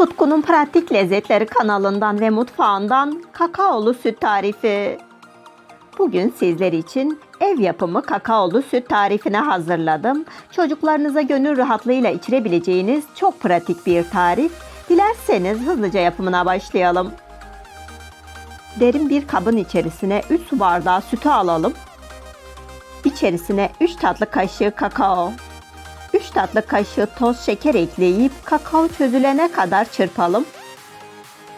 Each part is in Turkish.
Tutkunun Pratik Lezzetleri kanalından ve mutfağından kakaolu süt tarifi. Bugün sizler için ev yapımı kakaolu süt tarifini hazırladım. Çocuklarınıza gönül rahatlığıyla içirebileceğiniz çok pratik bir tarif. Dilerseniz hızlıca yapımına başlayalım. Derin bir kabın içerisine 3 su bardağı sütü alalım. İçerisine 3 tatlı kaşığı kakao, 3 tatlı kaşığı toz şeker ekleyip kakao çözülene kadar çırpalım.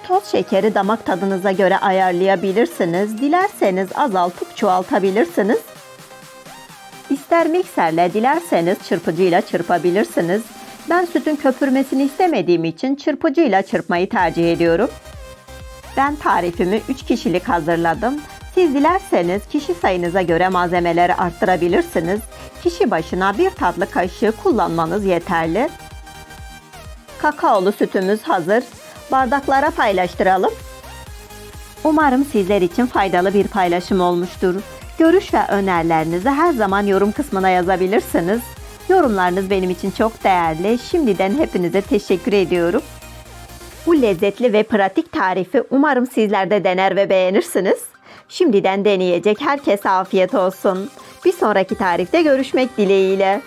Toz şekeri damak tadınıza göre ayarlayabilirsiniz. Dilerseniz azaltıp çoğaltabilirsiniz. İster mikserle dilerseniz çırpıcıyla çırpabilirsiniz. Ben sütün köpürmesini istemediğim için çırpıcıyla çırpmayı tercih ediyorum. Ben tarifimi 3 kişilik hazırladım. Siz dilerseniz kişi sayınıza göre malzemeleri arttırabilirsiniz. Kişi başına bir tatlı kaşığı kullanmanız yeterli. Kakaolu sütümüz hazır. Bardaklara paylaştıralım. Umarım sizler için faydalı bir paylaşım olmuştur. Görüş ve önerilerinizi her zaman yorum kısmına yazabilirsiniz. Yorumlarınız benim için çok değerli. Şimdiden hepinize teşekkür ediyorum. Bu lezzetli ve pratik tarifi umarım sizler de dener ve beğenirsiniz. Şimdiden deneyecek herkese afiyet olsun. Bir sonraki tarifte görüşmek dileğiyle.